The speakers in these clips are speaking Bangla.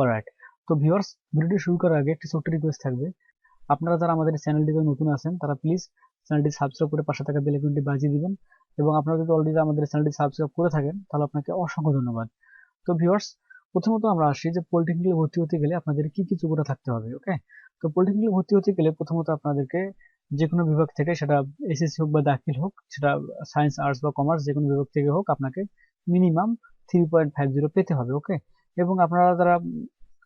অলরাইট তো ভিউয়ার্স ভিডিওটি শুরু করার আগে একটি ছোট্ট রিকোয়েস্ট থাকবে। আপনারা যারা আমাদের চ্যানেলটিতে নতুন আছেন, তারা প্লিজ চ্যানেলটি সাবস্ক্রাইব করে পাশে থাকা বেল আইকনটি বাজিয়ে দিবেন এবং আপনারা যদি অলরেডি আমাদের চ্যানেলটি সাবস্ক্রাইব করে থাকেন, তাহলে আপনাকে অসংখ্য ধন্যবাদ। তো ভিউয়ার্স প্রথমত আমরা আসি যে পলিটেকনিক্যালে ভর্তি হতে গেলে আপনাদের কি কি যোগ্যতা থাকতে হবে ওকে তো পলিটেকনিক্যালে ভর্তি হতে গেলে প্রথমত আপনাদেরকে যে কোনো বিভাগ থেকে, সেটা এসএসসি হোক বা দাখিল হোক, সেটা সায়েন্স আর্টস বা কমার্স যে কোনো বিভাগ থেকে হোক আপনাকে minimum three point five zero পেতে হবে ওকে এবং আপনারা যারা,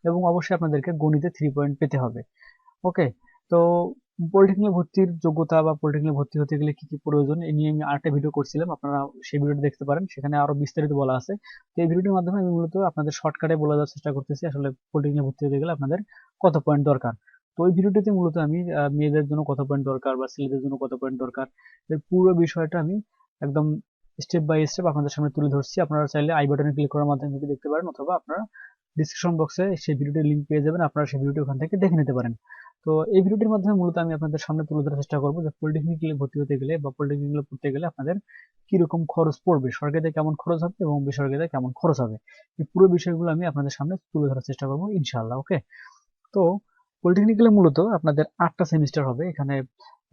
এবং অবশ্যই আপনাদেরকে গণিতে থ্রি পয়েন্ট পেতে হবে। ওকে তো পলিটেকনিক ভর্তির যোগ্যতা বা পলিটেকনিক ভর্তি হতে গেলে কি কি প্রয়োজন এই নিয়ে আমি আরেকটা ভিডিও করছিলাম, আপনারা সেই ভিডিওটি দেখতে পারেন। সেখানে আরও বিস্তারিত বলা আছে। তো এই ভিডিওটির মাধ্যমে আমি মূলত আপনাদের শর্টকাটে বলে দেওয়ার চেষ্টা করতেছি, আসলে পলিটেকনিক ভর্তি হতে গেলে আপনাদের কত পয়েন্ট দরকার। তো ওই ভিডিওটিতে মূলত আমি মেয়েদের জন্য কত পয়েন্ট দরকার বা ছেলেদের জন্য কত পয়েন্ট দরকার, এর পুরো বিষয়টা আমি একদম স্টেপ বাই স্টেপ আপনাদের সামনে তুলে ধরছি। আপনারা চাইলে আই বাটনে ক্লিক করার মাধ্যমে ভিডিও দেখতে পারেন অথবা আপনারা ডিসক্রিপশন বক্সে সেই ভিডিওটির লিঙ্ক পেয়ে যাবেন। আপনারা সেই ভিডিওটি ওখান থেকে দেখে নিতে পারেন। তো এই ভিডিওটির মাধ্যমে মূলত আমি আপনাদের সামনে তুলে ধরার চেষ্টা করব যে পলিটেকনিক্যালে ভর্তি হতে গেলে বা পলিটেকনিক্যালে পড়তে গেলে আপনাদের কীরকম খরচ পড়বে, সরকারিতে কেমন খরচ হবে এবং বেসরকারিতে কেমন খরচ হবে। এই পুরো বিষয়গুলো আমি আপনাদের সামনে তুলে ধরার চেষ্টা করব ইনশাআল্লাহ, ওকে? তো পলিটেকনিক্যালে মূলত আপনাদের আটটা সেমিস্টার হবে। এখানে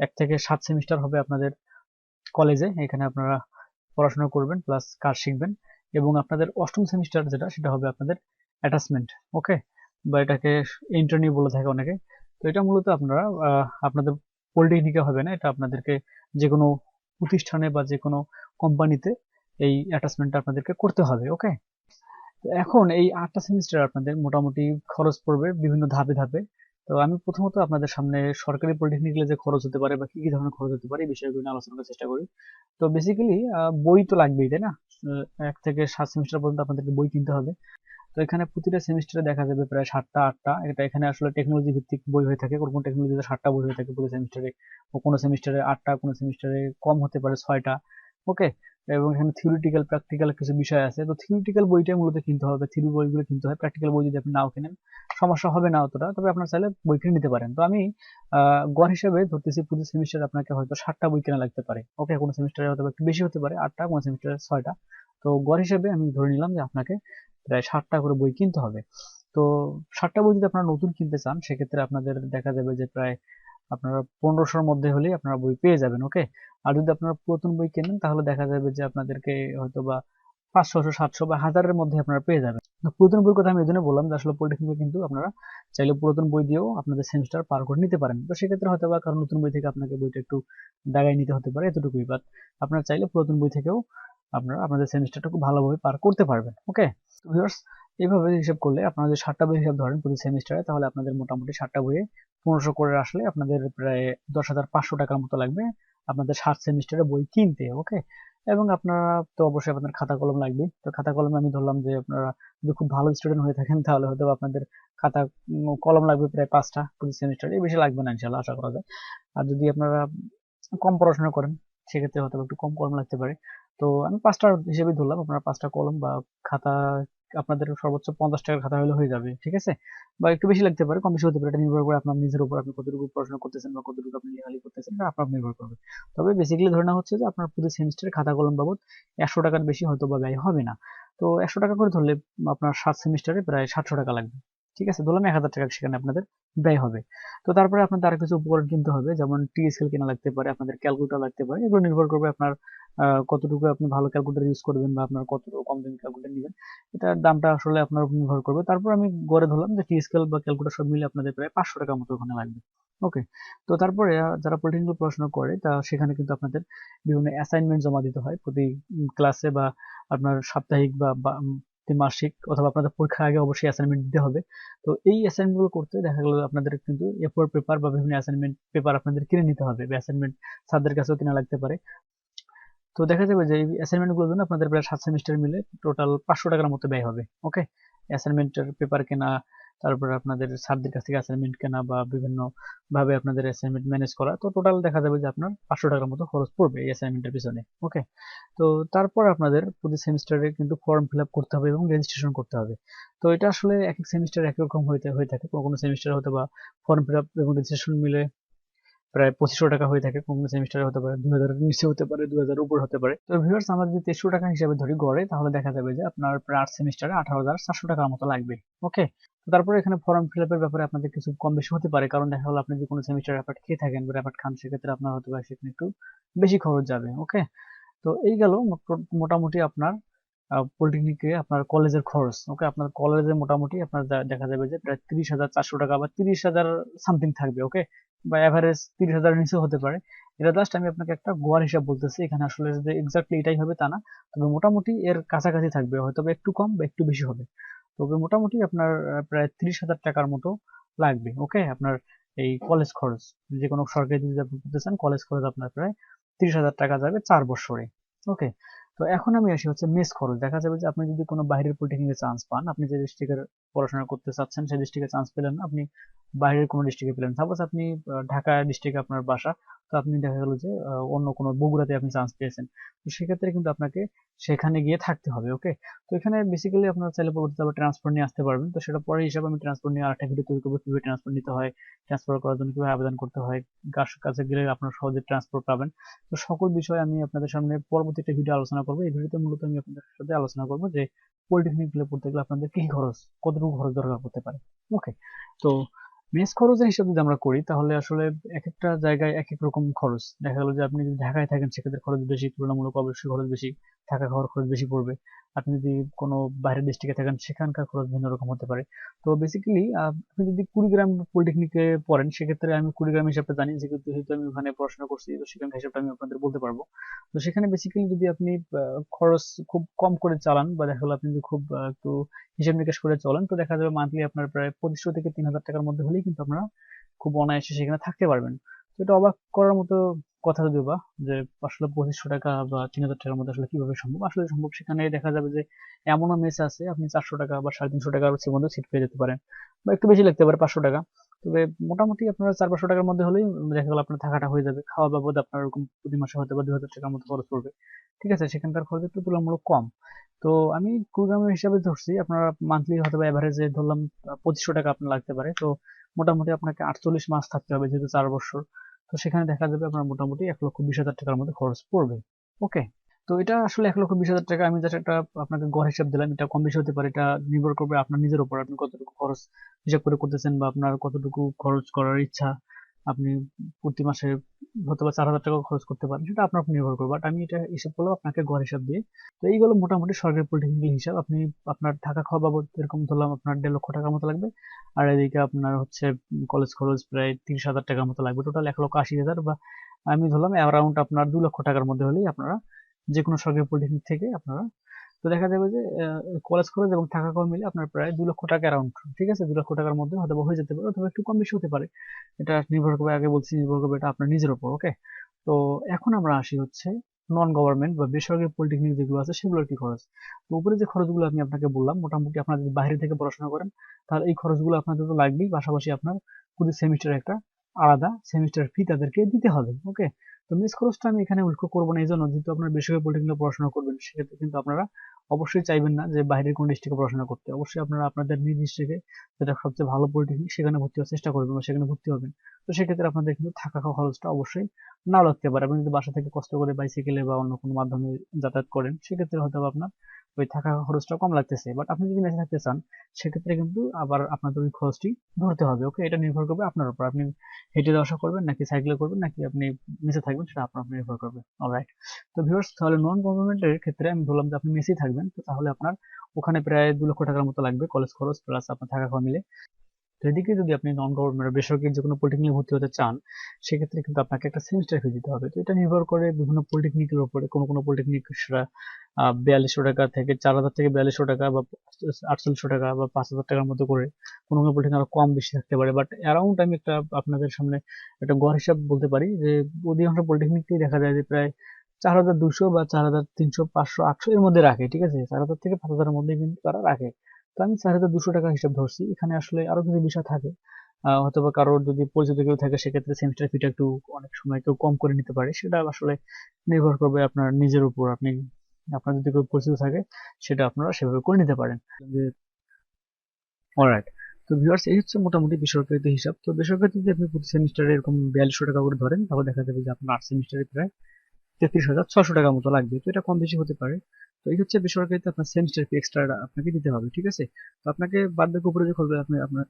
এক থেকে সাত সেমিস্টার হবে আপনাদের কলেজে এখানে আপনারা পড়াশোনা করবেন প্লাস কাজ শিখবেন। এবং আপনাদের অষ্টম সেমিস্টার যেটা, সেটা হবে আপনাদের অ্যাটাচমেন্ট ওকে বা এটাকে ইন্টারনিউ বলে থাকে অনেকে। তো এটা মূলত আপনারা আপনাদের পলিটেকনিকে হবে না, এটা আপনাদেরকে যে কোনো প্রতিষ্ঠানে বা যে কোনো কোম্পানিতে এই অ্যাটাচমেন্টটা আপনাদেরকে করতে হবে ওকে এখন এই আটটা সেমিস্টার আপনাদের মোটামুটি খরচ পড়বে বিভিন্ন ধাপে ধাপে। তো আমি প্রথমত আপনাদের সামনে সরকারি পলিটেকনিক্যালে যে খরচ হতে পারে বা কি কি ধরনের খরচ হতে পারে এই বিষয়গুলো নিয়ে আলোচনা করার চেষ্টা করি। তো বেসিক্যালি বই তো লাগবেই, তাই না? এক থেকে সাত সেমিস্টার পর্যন্ত আপনাদেরকে বই কিনতে হবে। তো এখানে প্রতিটা সেমিস্টারে দেখা যাবে প্রায় সাতটা, আটটা। এটা এখানে আসলে টেকনোলজি ভিত্তিক বই হয়ে থাকে, কোনো টেকনোলজিতে সাতটা বই হয়ে থাকে প্রতি সেমিস্টারে কোনো সেমিস্টারে আটটা, কোনো সেমিস্টারে কম হতে পারে ছয়টা। ওকে এবং এখানে থিওরিটিক্যাল প্র্যাকটিক্যাল কিছু বিষয় আছে। তো থিওরিটিক্যাল বইটাই মূলত কিনতে হবে থিওরি বইগুলো কিনতে হয়। প্র্যাকটিক্যাল বই যদি আপনি নাও কিনেন, সমস্যা হবে না অতটা, তবে আপনার চাইলে বই কিনে নিতে পারেন। তো আমি গড় হিসেবে ধরতেছি প্রতি সেমিস্টার আপনাকে হয়তো সাতটা বই কেনা লাগতে পারে। ওকে কোনো সেমিস্টারে হয়তো একটু বেশি হতে পারে, আটটা, কোনো সেমিস্টারে ছয়টা। তো গড় হিসেবে আমি ধরে নিলাম যে আপনাকে প্রায় ষাটটা করে বই কিনতে হবে। তো ষাটটা বই যদি আপনারা নতুন কিনতে চান, সেক্ষেত্রে আপনাদের দেখা যাবে যে প্রায় আপনারা পনেরোশোর মধ্যে হলেই আপনারা বই পেয়ে যাবেন ওকে আর যদি আপনারা পুরাতন বই কেনেন, তাহলে দেখা যাবে যে আপনাদেরকে হয়তো বা পাঁচশোশো সাতশো বা হাজারের মধ্যে আপনারা পেয়ে যাবেন। পুরাতন বইয়ের কথা আমি এই জন্য বললাম যে আসলে পলিটেকনিকে কিন্তু আপনারা চাইলে পুরাতন বই দিয়েও আপনাদের সেমিস্টার পার করে নিতে পারেন। তো সেক্ষেত্রে হয়তো বা কারণ নতুন বই থেকে আপনাকে বইটা একটু দাগাই নিতে হতে পারে এতটুকুই বাট আপনারা চাইলে পুরাতন বই থেকেও আপনারা আপনাদের সেমিস্টারটা খুব ভালোভাবে পার করতে পারবেন ওকে ভিউয়ার্স এইভাবে হিসাব করলে আপনারা যদি সাতটা বই হিসাব ধরেন প্রতি সেমিস্টারে তাহলে আপনাদের মোটামুটি সাতটা বইয়ে পনেরোশো করে আসলে আপনাদের প্রায় দশ হাজার পাঁচশো টাকার মতো লাগবে আপনাদের সাত সেমিস্টারে বই কিনতে ওকে এবং আপনারা তো অবশ্যই আপনাদের খাতা কলম লাগবে। তো খাতা কলমে আমি ধরলাম যে আপনারা যদি খুব ভালো স্টুডেন্ট হয়ে থাকেন, তাহলে হয়তো আপনাদের খাতা কলম লাগবে প্রায় পাঁচটা প্রতি সেমিস্টারে বেশি লাগবে না ইনশাল্লাহ আশা করা যায়। আর যদি আপনারা কম পড়াশোনা করেন, সেক্ষেত্রে হয়তো একটু কম কলম লাগতে পারে। তো আমি পাঁচটা হিসেবে ধরলাম, আপনারা পাঁচটা কলম বা খাতা আপনাদের সর্বোচ্চ পঞ্চাশ টাকার খাতা হলে হয়ে যাবে, ঠিক আছে? বা একটু বেশি লাগতে পারে, কম বেশি হতে পারে, এটা নির্ভর করে আপনার নিজের উপর আপনি কতটুকু পড়াশোনা করতেছেন বা কতটুকু আপনি লেখালি করতেছেন, এটা আপনার নির্ভর করবে। তবে বেসিক্যালি ধরে হচ্ছে যে আপনার প্রতি সেমিস্টারে খাতা কলম বাবদ একশো টাকার বেশি হয়তো বা ব্যয় হবে না। তো একশো টাকা করে ধরলে আপনার সাত সেমিস্টারে প্রায় সাতশো টাকা লাগবে, ঠিক আছে? ধরলাম এক হাজার টাকা সেখানে আপনাদের ব্যয় হবে। তো তারপরে আপনাদের আরও কিছু উপকরণ কিনতে হবে, যেমন টিএসএল কেনা লাগতে পারে, আপনাদের ক্যালকুলেটর লাগতে পারে, এগুলো নির্ভর করবে আপনার কতটুকু আপনি ভালো ক্যালকুলেটর ইউজ করবেন বা আপনার কতটুকু কম দামি ক্যালকুলেটর নেবেন, এটার দামটা আসলে আপনার উপর নির্ভর করবে। তারপর আমি গড়ে ধরলাম যে টিএসএল বা ক্যালকুলেটর সব মিলে আপনাদের প্রায় পাঁচশো টাকার মতো ওখানে লাগবে। ওকে তো তারপরে যারা পলিটেকনিক পড়াশোনা করে, তা সেখানে কিন্তু আপনাদের বিভিন্ন অ্যাসাইনমেন্ট জমা দিতে হয়। প্রতি ক্লাসে বা আপনার সাপ্তাহিক বা মাসিক অথবা আপনাদের পরীক্ষার আগে অবশ্যই অ্যাসাইনমেন্ট দিতে হবে। তো এই অ্যাসাইনমেন্টগুলো করতে দেখা গেল আপনাদের কিন্তু এফোর পেপার বা বিভিন্ন অ্যাসাইনমেন্ট পেপার আপনাদের কিনে নিতে হবে। অ্যাসাইনমেন্ট স্যারদের কাছেও কেনা লাগতে পারে। তো দেখা যাবে যে এই অ্যাসাইনমেন্টগুলোর জন্য আপনাদের প্রায় সাত সেমিস্টার মিলে টোটাল পাঁচশো টাকার মতো ব্যয় হবে ওকে অ্যাসাইনমেন্টের পেপার কেনা, তারপরে আপনাদের স্যারদের কাছ থেকে অ্যাসাইনমেন্ট কেনা বা বিভিন্ন ভাবে আপনাদের অ্যাসাইনমেন্ট ম্যানেজ করা, তো টোটাল দেখা যাবে যে আপনার পাঁচশো টাকার মতো খরচ পড়বে এই অ্যাসাইনমেন্টের পিছনে ওকে তো তারপর আপনাদের প্রতি সেমিস্টারে কিন্তু ফর্ম ফিল করতে হবে এবং রেজিস্ট্রেশন করতে হবে, তো এটা আসলে এক এক সেমিস্টার এক রকম হইতে, হয়ে থাকে। কোনো সেমিস্টার হয়তো বা ফর্ম ফিল এবং রেজিস্ট্রেশন মিলে প্রায় পঁচিশশো টাকা হয়ে থাকে কোনো সেমিস্টারে হতে পারে দুই হাজারের নিচে হতে পারে দুই হাজার উপর হতে পারে। তো ভিউয়ার্স আমরা যদি তেইশশো টাকা হিসাবে ধরি গড়ে, তাহলে দেখা যাবে যে আপনার প্রায় আট সেমিস্টারে আঠারো হাজার চারশো টাকার মতো লাগবে ওকে তারপরে এখানে ফর্ম ফিল আপের ব্যাপারে আপনাদের কিছু কম বেশি হতে পারে, কারণ দেখা গেলো আপনি যে কোনো সেমিস্টার র্যাপার্ট খেয়ে থাকেন বা র্যাপার্ট খান, সেক্ষেত্রে আপনার হয়তো বা সেখানে একটু বেশি খরচ যাবে ওকে তো এই গেল মোটামুটি আপনার পলিটেকনিকে আপনার কলেজের খরচ ওকে আপনার কলেজে মোটামুটি আপনার দেখা যাবে যে প্রায় তিরিশ হাজার চারশো টাকা বা তিরিশ হাজার সামথিং থাকবে ওকে বা অ্যাভারেজ তিরিশ হাজার নিচে হতে পারে। এটা জাস্ট আমি আপনাকে একটা গোয়ার হিসাব বলতেছি। এখানে আসলে যে এক্স্যাক্টলি এটাই হবে তা না। তবে মোটামুটি এর কাছাকাছি থাকবে। হয়তো একটু কম বা একটু বেশি হবে। তবে মোটামুটি আপনার প্রায় তিরিশ হাজার টাকার মতো লাগবে। ওকে আপনার এই কলেজ খরচ। যে কোনো সরকারি যদি আপনি চান কলেজ খরচ আপনার প্রায় তিরিশ হাজার টাকা যাবে চার বছরে। ওকে তো এখন আমি আসি হচ্ছে মেস খরচ। দেখা যাবে যে আপনি যদি কোনো বাইরের পলিটেকনিকে চান্স পান, আপনি যে ডিস্ট্রিক্টের পড়াশোনা করতে চাচ্ছেন, সেই ডিস্ট্রিক্টে চান্স পেলেন আপনি বাইরের কোনো ডিস্ট্রিক্টে পেলেন সাপোজ আপনি ঢাকা ডিস্ট্রিক্টে আপনার বাসা তো আপনি দেখা গেল যে অন্য কোনো বগুড়াতে আপনি চান্স পেয়েছেন। তো সেক্ষেত্রে কিন্তু আপনাকে সেখানে গিয়ে থাকতে হবে ওকে তো এখানে বেসিক্যালি আপনারা চাইলে পরবর্তীতে আবার ট্রান্সফার নিয়ে আসতে পারবেন। তো সেটা পরে হিসাবে আমি ট্রান্সফার নিয়ে আরেকটা ভিডিও তৈরি করব, কীভাবে ট্রান্সফার নিতে হয় ট্রান্সফার করার জন্য কীভাবে আবেদন করতে হয়, কার কাছে গেলে আপনারা সহজে ট্রান্সফার পাবেন। তো সকল বিষয়ে আমি আপনাদের সামনে পরবর্তী একটা ভিডিও আলোচনা করব। এই ভিডিওতে মূলত আমি আপনাদের সাথে আলোচনা করব যে পলিটেকনিকগুলো পড়তে গেলে আপনাদের কি খরচ, কতটুকু খরচ দরকার পড়তে পারে ওকে তো মেস খরচের হিসাব যদি আমরা করি, তাহলে আসলে এক একটা জায়গায় এক এক রকম খরচ। দেখা গেল যে আপনি যদি ঢাকায় থাকেন, সেক্ষেত্রে খরচ বেশি, তুলনামূলক অবশ্যই খরচ বেশি। থাকা খাওয়ার খরচ বেশি পড়বে। আপনি যদি কোনো বাইরের ডিস্ট্রিক্টে থাকেন, সেখানকার খরচ ভিন্ন রকম হতে পারে। তো বেসিক্যালি আপনি যদি কুড়িগ্রাম পলিটেকনিকে পড়েন, সেক্ষেত্রে আমি কুড়িগ্রাম হিসাবটা জানি, যেহেতু আমি ওখানে পড়াশোনা করছি, তো সেখানকার হিসাবটা আমি আপনাদের বলতে পারব। তো সেখানে বেসিক্যালি যদি আপনি খরচ খুব কম করে চালান, বা দেখা গেলো আপনি যদি খুব একটু হিসাব নিকাশ করে চলেন, তো দেখা যাবে মান্থলি আপনার প্রায় পঁচিশশো থেকে তিন হাজার টাকার মধ্যে হলেই কিন্তু আপনারা খুব অনায়াসে সেখানে থাকতে পারবেন। এটা অবাক করার মতো কথা যদিও বা, যে আসলে পঁচিশশো টাকা বা তিন হাজার টাকার মধ্যে আসলে কীভাবে সম্ভব? আসলে সম্ভব সেখানে দেখা যাবে যে এমনও মেস আছে, আপনি চারশো টাকা বা সাড়ে তিনশো টাকার মধ্যে সিট পেয়ে যেতে পারেন বা একটু বেশি লাগতে পারে, পাঁচশো টাকা। তবে মোটামুটি আপনার চার পাঁচশো টাকার মধ্যে হলেই দেখা গেল আপনার থাকাটা হয়ে যাবে। খাওয়া বাবদ আপনার ওরকম প্রতি মাসে হয়তো বা দুই হাজার টাকার মতো খরচ পড়বে। ঠিক আছে, সেখানকার খরচ একটু তুলনামূলক কম। তো আমি কুড়িগ্রামের হিসাবে ধরছি, আপনার মান্থলি হয়তো বা অ্যাভারেজে ধরলাম পঁচিশশো টাকা আপনার লাগতে পারে। তো মোটামুটি আপনাকে আটচল্লিশ মাস থাকতে হবে যেহেতু চার বছর। তো সেখানে দেখা যাবে আপনার মোটামুটি এক লক্ষ বিশ হাজার টাকার মতো খরচ পড়বে। ওকে তো এটা আসলে এক লক্ষ বিশ হাজার টাকা আমি যেটা একটা আপনাকে গড় হিসাব দিলাম। এটা কম বেশি হতে পারে। এটা নির্ভর করবে আপনার নিজের উপর। আপনি কতটুকু খরচ হিসাব করে করতেছেন বা আপনার কতটুকু খরচ করার ইচ্ছা। আপনি প্রতি মাসে হয়তো বা চার হাজার টাকা খরচ করতে পারেন, সেটা আপনার উপর নির্ভর করবে। বাট আমি এটা হিসাব করলাম আপনাকে গড় হিসাব দিয়ে। তো এইগুলো মোটামুটি সরকারি পলিটেকনিক্যাল হিসাব। আপনি আপনার থাকা খাওয়া বাবদ এরকম ধরলাম আপনার দেড় লক্ষ টাকার মতো লাগবে। আর এদিকে আপনার হচ্ছে কলেজ খরচ প্রায় তিরিশ হাজার টাকার মতো লাগবে। টোটাল এক লক্ষ আশি হাজার বা আমি ধরলাম অ্যারাউন্ড আপনার দু লক্ষ টাকার মধ্যে হলেই আপনারা যে কোনো সরকারি পলিটেকনিক থেকে আপনারা তো দেখা যাবে যে কলেজ খরচ এবং থাকা খাওয়া মিলে আপনার প্রায় দু লক্ষ টাকা অ্যারাউন্ড ঠিক আছে? দু লক্ষ টাকার মধ্যে হয়তো হয়ে যেতে পারে অথবা একটু কম বেশি হতে পারে। এটা নির্ভর করবে, আগে বলছি নির্ভর করবে এটা আপনার নিজের উপর ওকে তো এখন আমরা আসি হচ্ছে নন গভর্নমেন্ট বা বেসরকারি পলিটেকনিক যেগুলো আছে সেগুলোর কি খরচ? তো উপরে যে খরচগুলো আমি আপনাকে বললাম, মোটামুটি আপনারা যদি বাইরে থেকে পড়াশোনা করেন, তাহলে এই খরচগুলো আপনাদের তো লাগবেই। পাশাপাশি আপনার প্রতি সেমিস্টারে একটা আলাদা সেমিস্টার ফি তাদেরকে দিতে হবে ওকে তো মেস খরচটা আমি এখানে উল্লেখ করব না এই জন্য যেহেতু আপনার বেসরকারি পলিটেকনিক পড়াশোনা করবেন, সেক্ষেত্রে কিন্তু আপনারা অবশ্যই চাইবেন না যে বাইরের কোন ডিস্ট্রিক্টে পড়াশোনা করতে। অবশ্যই আপনারা আপনাদের নিজ ডিস্ট্রিক্টে যেটা সবচেয়ে ভালো পলিটেকনিক সেখানে ভর্তি হওয়ার চেষ্টা করবেন বা সেখানে ভর্তি হবেন। তো সেক্ষেত্রে আপনাদের কিন্তু থাকা খাওয়া খরচটা অবশ্যই না লাগতে পারে। আপনি যদি বাসা থেকে কষ্ট করে বাইসাইকেলে বা অন্য কোনো মাধ্যমে যাতায়াত করেন, সেক্ষেত্রে হয়তো আপনার ওই থাকা খরচটা কম লাগতেছে বাট আপনি যদি মেসে থাকতে চান, সেক্ষেত্রে কিন্তু আবার আপনাদের ওই খরচটি ধরতে হবে ওকে এটা নির্ভর করবে আপনার উপর। আপনি হেঁটে যাওয়া করবেন, নাকি সাইকেলে করবেন, নাকি আপনি মেসে থাকবেন, সেটা আপনার উপর নির্ভর করবে অলরাইট তো ভিউয়ার্স তাহলে নন গভর্নমেন্টের ক্ষেত্রে আমি বললাম যে আপনি মেসেই থাকবেন, তো তাহলে আপনার ওখানে প্রায় দু লক্ষ টাকার মতো লাগবে কলেজ খরচ প্লাস আপনার থাকা খাওয়া মিলে। তো এদিকে যদি আপনি নন গভর্নমেন্ট বেসরকারি যে কোনো পলিটেকনিক ভর্তি হতে চান, সেক্ষেত্রে কিন্তু আপনাকে একটা সেমিস্টার ফি দিতে হবে। তো এটা নির্ভর করে বিভিন্ন পলিটেকনিকের উপরে, কোনো কোনো পলিটেকনিক সেটা বিয়াল্লিশশো টাকা থেকে চার হাজার থেকে বিয়াল্লিশশো টাকা বা আটচল্লিশশো টাকা বা পাঁচ হাজার টাকার মতো করে কোনো কোনো পলিটেকনিক আরও কম বেশি থাকতে পারে। বাট অ্যারাউন্ড আমি একটা আপনাদের সামনে একটা গড় হিসাব বলতে পারি যে, অধিকাংশ পলিটেকনিককেই দেখা যায় যে প্রায় চার হাজার দুশো বা চার হাজার তিনশো, পাঁচশো, আটশো এর মধ্যে রাখে, ঠিক আছে? চার হাজার থেকে পাঁচ হাজারের মধ্যে কিন্তু তারা রাখে। তো আমি চার হাজার দুশো টাকা হিসাব ধরছি। এখানে আসলে আরও কিছু বিষয় থাকে। হয়তো বা কারোর যদি পরিচিত কেউ থাকে, সেক্ষেত্রে সেমিস্টার ফিটা একটু অনেক সময় কেউ কম করে নিতে পারে। সেটা আসলে নির্ভর করবে আপনার নিজের উপর। আপনি, আপনার যদি কেউ পরিচিত থাকে, সেটা আপনারা সেভাবে করে নিতে পারেন। অলরাইট তো ভিউয়ার্স এই হচ্ছে মোটামুটি বেসরকারিতে হিসাব। তো বেসরকারিতে যদি আপনি প্রতি সেমিস্টারে এরকম বিয়াল্লিশশো টাকা করে ধরেন, তাহলে দেখা যাবে যে আপনার আট সেমিস্টারে প্রায় তেত্রিশ হাজার ছশো টাকার মতো লাগবে, তো এটা কম বেশি হতে পারে। তো এই হচ্ছে বেসরকারিতে আপনার সেমিস্টার ফি এক্সট্রা আপনাকে দিতে হবে, ঠিক আছে? তো আপনাকে বাদ উপরে যে খরচ আপনি, আপনার,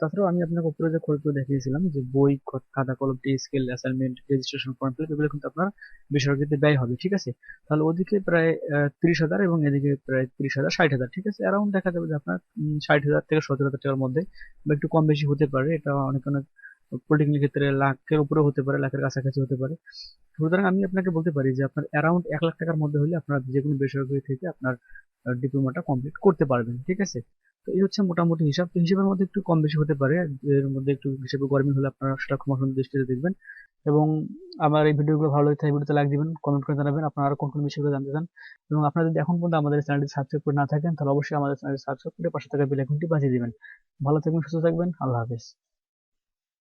তাছাড়াও আমি আপনাকে উপরে যে খরচগুলো দেখিয়েছিলাম, যে বই খাতা, কলম T scale assignment registration form fill এগুলো কিন্তু আপনার বেসরকারিতে ব্যয় হবে, ঠিক আছে? তাহলে ওদিকে প্রায় তিরিশ হাজার এবং এদিকে প্রায় তিরিশ হাজার, ষাট হাজার, ঠিক আছে? অ্যারাউন্ড দেখা যাবে যে আপনার ষাট হাজার থেকে সত্তর হাজার টাকার মধ্যে বা একটু কম বেশি হতে পারে, এটা অনেক অনেক পলিটেকনিক ক্ষেত্রে লাখের উপরে হতে পারে, লাখের কাছাকাছি হতে পারে। সুতরাং আমি আপনাকে বলতে পারি যে আপনার অ্যারাউন্ড এক লাখ টাকার মধ্যে হলে আপনার যে কোনো বেসরকারি থেকে আপনার ডিপ্লোমাটা কমপ্লিট করতে পারবেন, ঠিক আছে? তো এই হচ্ছে মোটামুটি হিসাব। তো হিসাবের মধ্যে একটু কম বেশি হতে পারে। এর মধ্যে একটু হিসেবে গরমিল হলে আপনারা সেটা ক্ষমা সুন্দর দৃষ্টিতে দেখবেন। এবং আমার এই ভিডিওগুলো ভালো লাগে ভিডিওতে লাইক দিবেন কমেন্ট করে জানাবেন আপনারা কোন কোন বিষয়গুলো জানতে চান। এবং আপনারা যদি এখন পর্যন্ত আমাদের চ্যানেলটি সাবস্ক্রাইব করে না থাকেন, তাহলে অবশ্যই আমাদের চ্যানেলটি সাবস্ক্রাইব করে পাশে থাকা বেল আইকনটি বাজিয়ে দিবেন। ভালো থাকবেন, সুস্থ থাকবেন, আল্লাহ হাফেজ।